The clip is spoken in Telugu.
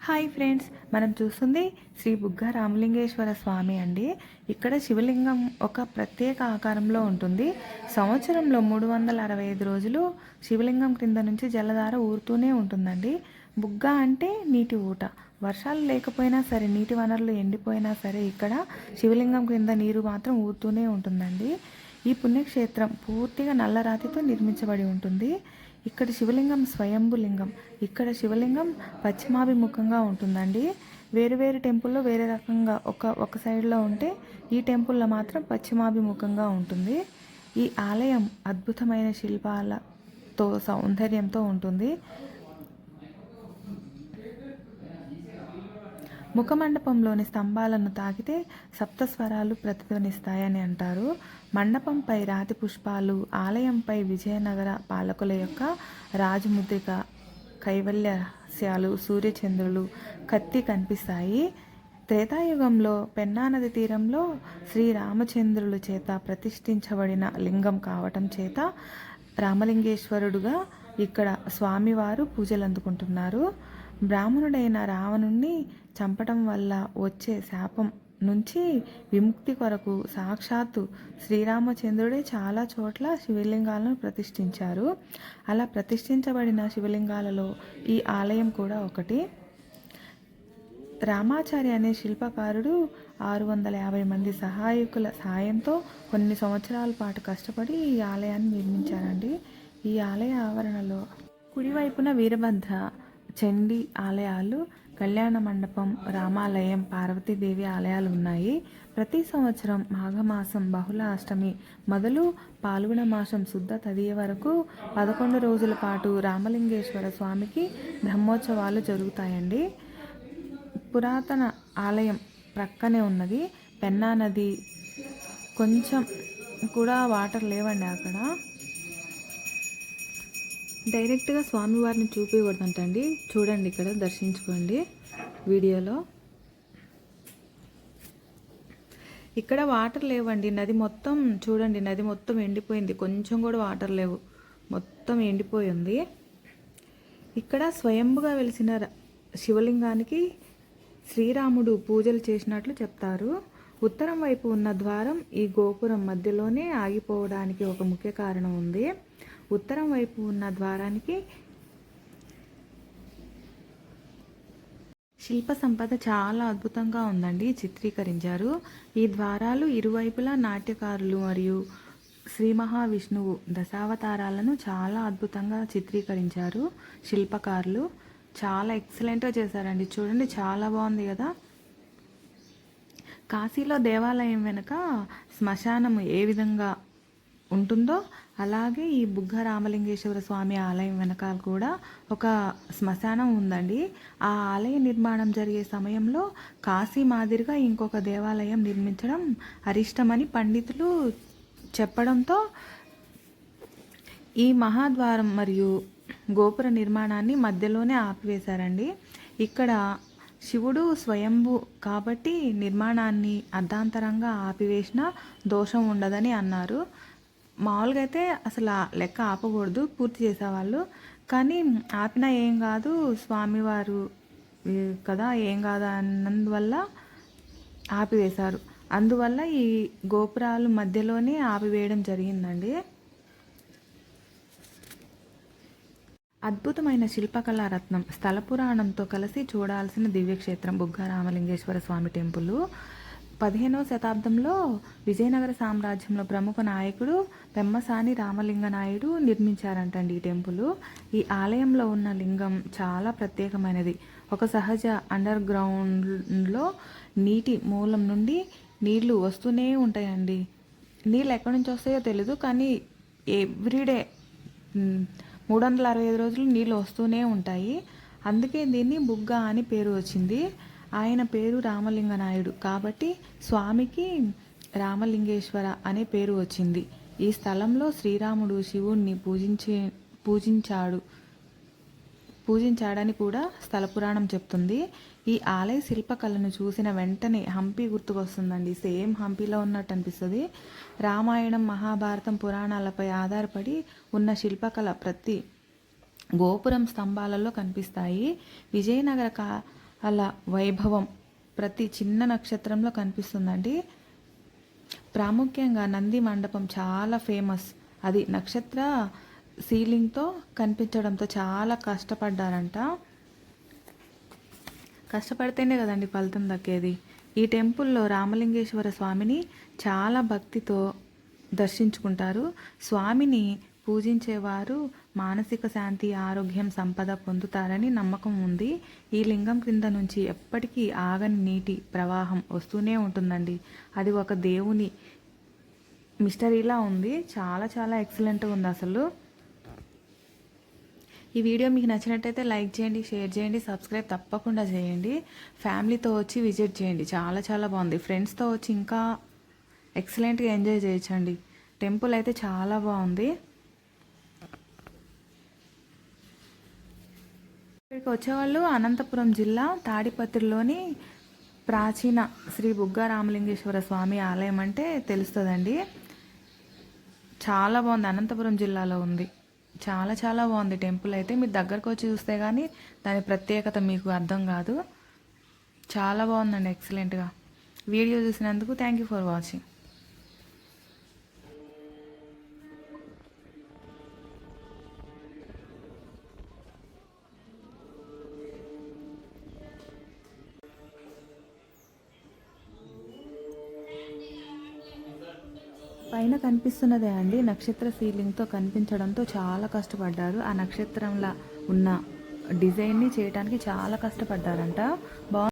హాయ్ ఫ్రెండ్స్ మనం చూస్తుంది శ్రీ బుగ్గ రామలింగేశ్వర స్వామి అండి. ఇక్కడ శివలింగం ఒక ప్రత్యేక ఆకారంలో ఉంటుంది. సంవత్సరంలో మూడు వందల అరవై ఐదు రోజులు శివలింగం క్రింద నుంచి జలధార ఊరుతూనే ఉంటుందండి. బుగ్గ అంటే నీటి ఊట. వర్షాలు లేకపోయినా సరే నీటి వనరులు ఎండిపోయినా సరే ఇక్కడ శివలింగం క్రింద నీరు మాత్రం ఊరుతూనే ఉంటుందండి. ఈ పుణ్యక్షేత్రం పూర్తిగా నల్లరాతితో నిర్మించబడి ఉంటుంది. ఇక్కడ శివలింగం స్వయంభులింగం ఇక్కడ శివలింగం పశ్చిమాభిముఖంగా ఉంటుందండి. వేరు వేరు టెంపుల్లో వేరే రకంగా ఒక ఒక సైడ్లో ఉంటే ఈ టెంపుల్లో మాత్రం పశ్చిమాభిముఖంగా ఉంటుంది. ఈ ఆలయం అద్భుతమైన శిల్పాలతో సౌందర్యంతో ఉంటుంది. ముఖమండపంలోని స్తంభాలను తాకితే సప్తస్వరాలు ప్రతిధ్వనిస్తాయని అంటారు. మండపంపై రాతి పుష్పాలు ఆలయంపై విజయనగర పాలకుల యొక్క రాజముద్రిక కైవల్యస్యాలు సూర్యచంద్రులు కత్తి కనిపిస్తాయి. త్రేతాయుగంలో పెన్నానది తీరంలో శ్రీరామచంద్రుల చేత ప్రతిష్ఠించబడిన లింగం కావటం చేత రామలింగేశ్వరుడుగా ఇక్కడ స్వామివారు పూజలు అందుకుంటున్నారు బ్రాహ్మణుడైన రావణుణ్ణి చంపటం వల్ల వచ్చే శాపం నుంచి విముక్తి కొరకు సాక్షాత్తు శ్రీరామచంద్రుడే చాలా చోట్ల శివలింగాలను ప్రతిష్ఠించారు. అలా ప్రతిష్ఠించబడిన శివలింగాలలో ఈ ఆలయం కూడా ఒకటి. రామాచారి అనే శిల్పకారుడు ఆరు వందల యాభై మంది సహాయకుల సాయంతో కొన్ని సంవత్సరాల పాటు కష్టపడి ఈ ఆలయాన్ని నిర్మించారండి. ఈ ఆలయ ఆవరణలో కుడివైపున వీరభద్ర చండీ ఆలయాలు కళ్యాణ మండపం రామాలయం పార్వతీదేవి ఆలయాలు ఉన్నాయి ప్రతి సంవత్సరం మాఘమాసం బహుళ అష్టమి మొదలు పాల్గొన మాసం శుద్ధ తదియ వరకు పదకొండు రోజుల పాటు రామలింగేశ్వర స్వామికి బ్రహ్మోత్సవాలు జరుగుతాయండి. పురాతన ఆలయం ప్రక్కనే ఉన్నది. పెన్నా నది కొంచెం కూడా వాటర్ లేవండి అక్కడ. డైరెక్ట్గా స్వామివారిని చూపించకూడదంటండి చూడండి ఇక్కడ దర్శించుకోండి వీడియోలో. ఇక్కడ వాటర్ లేవండి నది మొత్తం చూడండి నది మొత్తం ఎండిపోయింది. కొంచెం కూడా వాటర్ లేవు. మొత్తం ఎండిపోయి ఉంది ఇక్కడ స్వయంభుగా వెలిసిన శివలింగానికి శ్రీరాముడు పూజలు చేసినట్లు చెప్తారు. ఉత్తరం వైపు ఉన్న ద్వారం ఈ గోపురం మధ్యలోనే ఆగిపోవడానికి ఒక ముఖ్య కారణం ఉంది. ఉత్తరం వైపు ఉన్న ద్వారానికి శిల్ప సంపద చాలా అద్భుతంగా ఉందండి చిత్రీకరించారు. ఈ ద్వారాలు ఇరువైపులా నాట్యకారులు మరియు శ్రీ మహావిష్ణువు దశావతారాలను చాలా అద్భుతంగా చిత్రీకరించారు. శిల్పకారులు చాలా ఎక్సలెంట్గా చేశారండి. చూడండి చాలా బాగుంది కదా. కాశీలో దేవాలయం వెనుక శ్మశానం ఏ విధంగా ఉంటుందో అలాగే ఈ బుగ్గ రామలింగేశ్వర స్వామి ఆలయం వెనకాల కూడా ఒక శ్మశానం ఉందండి. ఆ ఆలయ నిర్మాణం జరిగే సమయంలో కాశీ మాదిరిగా ఇంకొక దేవాలయం నిర్మించడం అరిష్టమని పండితులు చెప్పడంతో ఈ మహాద్వారం మరియు గోపుర నిర్మాణాన్ని మధ్యలోనే ఆపివేశారండి. ఇక్కడ శివుడు స్వయంభు కాబట్టి నిర్మాణాన్ని అర్ధాంతరంగా ఆపివేసిన దోషం ఉండదని అన్నారు. మామూలుగా అయితే అసలు లెక్క ఆపకూడదు పూర్తి చేసేవాళ్ళు. కానీ ఆపినా ఏం కాదు స్వామివారు కదా ఏం కాదు అన్నందువల్ల ఆపివేశారు. అందువల్ల ఈ గోపురాలు మధ్యలోనే ఆపివేయడం జరిగిందండి. అద్భుతమైన శిల్పకళా రత్నం స్థల పురాణంతో కలిసి చూడాల్సిన దివ్యక్షేత్రం బుగ్గ రామలింగేశ్వర స్వామి టెంపుల్. పదిహేనవ శతాబ్దంలో విజయనగర సామ్రాజ్యంలో ప్రముఖ నాయకుడు పెమ్మసాని రామలింగ నాయుడు నిర్మించారంటండి ఈ టెంపుల్. ఈ ఆలయంలో ఉన్న లింగం చాలా ప్రత్యేకమైనది. ఒక సహజ అండర్ గ్రౌండ్లో నీటి మూలం నుండి నీళ్ళు వస్తూనే ఉంటాయండి. నీళ్ళు ఎక్కడి నుంచి వస్తాయో తెలీదు కానీ ఎవ్రీడే మూడు వందల అరవై ఐదు రోజులు నీళ్ళు వస్తూనే ఉంటాయి. అందుకే దీన్ని బుగ్గ అని పేరు వచ్చింది. ఆయన పేరు రామలింగ నాయుడు కాబట్టి స్వామికి రామలింగేశ్వర అనే పేరు వచ్చింది. ఈ స్థలంలో శ్రీరాముడు శివుణ్ణి పూజించే పూజించాడు. పూజించాడని కూడా స్థల పురాణం చెప్తుంది. ఈ ఆలయ శిల్పకళను చూసిన వెంటనే హంపి గుర్తుకొస్తుందండి. సేమ్ హంపిలో ఉన్నట్టు అనిపిస్తుంది. రామాయణం మహాభారతం పురాణాలపై ఆధారపడి ఉన్న శిల్పకళ ప్రతి గోపురం స్తంభాలలో కనిపిస్తాయి. విజయనగర కా అలా వైభవం ప్రతి చిన్న నక్షత్రంలో కనిపిస్తుందండి. ప్రాముఖ్యంగా నంది మండపం చాలా ఫేమస్. అది నక్షత్ర సీలింగ్తో కనిపించడంతో చాలా కష్టపడ్డారంట. కష్టపడితేనే కదండి ఫలితం దక్కేది. ఈ టెంపుల్లో రామలింగేశ్వర స్వామిని చాలా భక్తితో దర్శించుకుంటారు. స్వామిని పూజించేవారు మానసిక శాంతి ఆరోగ్యం సంపద పొందుతారని నమ్మకం ఉంది. ఈ లింగం క్రింద నుంచి ఎప్పటికీ ఆగని నీటి ప్రవాహం వస్తూనే ఉంటుందండి. అది ఒక దేవుని మిస్టరీలా ఉంది. చాలా చాలా ఎక్సలెంట్గా ఉంది అసలు. ఈ వీడియో మీకు నచ్చినట్టయితే లైక్ చేయండి షేర్ చేయండి సబ్స్క్రైబ్ తప్పకుండా చేయండి. ఫ్యామిలీతో వచ్చి విజిట్ చేయండి. చాలా చాలా బాగుంది. ఫ్రెండ్స్తో వచ్చి ఇంకా ఎక్సలెంట్గా ఎంజాయ్ చేయొచ్చండి. టెంపుల్ అయితే చాలా బాగుంది. ఇక్కడికి వచ్చేవాళ్ళు అనంతపురం జిల్లా తాడిపత్రిలోని ప్రాచీన శ్రీ బుగ్గా రామలింగేశ్వర స్వామి ఆలయం అంటే తెలుస్తుందండి. చాలా బాగుంది అనంతపురం జిల్లాలో ఉంది. చాలా చాలా బాగుంది టెంపుల్ అయితే. మీరు దగ్గరకు వచ్చి చూస్తే కానీ దాని ప్రత్యేకత మీకు అర్థం కాదు. చాలా బాగుందండి ఎక్సలెంట్గా. వీడియో చూసినందుకు థ్యాంక్ యూ ఫర్ వాచింగ్. పైన కనిపిస్తున్నదే అండి. నక్షత్ర సీలింగ్తో కనిపించడంతో చాలా కష్టపడ్డారు. ఆ నక్షత్రంలా ఉన్న డిజైన్ని చేయడానికి చాలా కష్టపడ్డారంట. బా